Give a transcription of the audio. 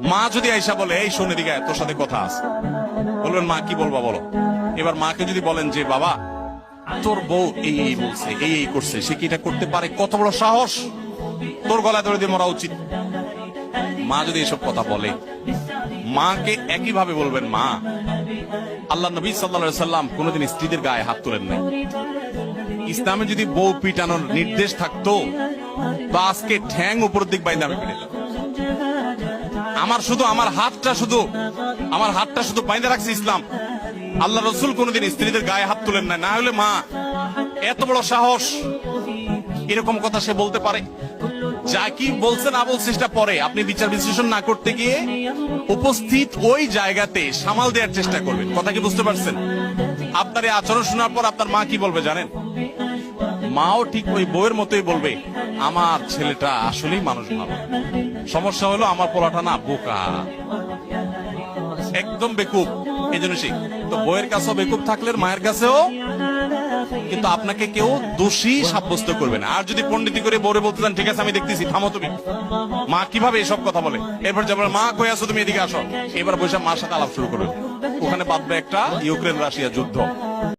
মা যদি আইসা বলে, এই শোনে দিকে তোর সাথে কথা আছে। বলবেন, মা, কি বলবা বলো? এবার মাকে যদি বলেন যে, বাবা, তোর বউ এই এই বলছে, এই এই করছে, সে কি এটা করতে পারে? কত বড় সাহস! তোর গলায় ধরে দিয়ে মরা উচিত। মা যদি এসব কথা বলে, মাকে একইভাবে বলবেন, মা, আল্লাহ নবী সাল্লা সাল্লাম কোনোদিন স্ত্রীদের গায়ে হাত তোলেন নাই। ইসলামে যদি বউ পিটানোর নির্দেশ থাকতো, তো আজকে ঠ্যাং উপর দিক বাইন্দা আমি পিটাইতাম। আমার শুধু, আমার হাতটা শুধু, আমার হাতটা শুধু বাইন্দা রাখছে ইসলাম। আল্লাহ রসুল কোনোদিন স্ত্রীদের গায়ে হাত তুলেন না। না হলে মা, এত বড় সাহস। এরকম কথা সে বলতে পারে। যা কি বলছে, না বলছে, সেটা পরে। আপনি বিচার বিশ্লেষণ না করতে গিয়ে উপস্থিত ওই জায়গাতে সামাল দেওয়ার চেষ্টা করবেন। কথা কি বুঝতে পারছেন? আপনার এই আচরণ শোনার পর আপনার মা কি বলবে জানেন? মাও ঠিক ওই বউয়ের মতোই বলবে, আমার ছেলেটা আসলেই মানুষ ভালো। সমস্যা হলো আমার পোলাটা না বোকা। একদম বেকুব। এই জন্য সে তো বইয়ের কাছেও বেকুব থাকলে মায়ের কাছেও, কিন্তু আপনাকে কেউ দোষী সাব্যস্ত করবে না। আর যদি পণ্ডিতি করে বউরে বলতে চান, ঠিক আছে, আমি দেখতেছি, থামো তুমি। মা কীভাবে এসব কথা বলে? এরপর যেমন মা, কই আসো তুমি? এদিকে আসো। এবার বসে মার সাথে আলাপ শুরু করবে। ওখানে বাঁধবে একটা ইউক্রেন রাশিয়া যুদ্ধ।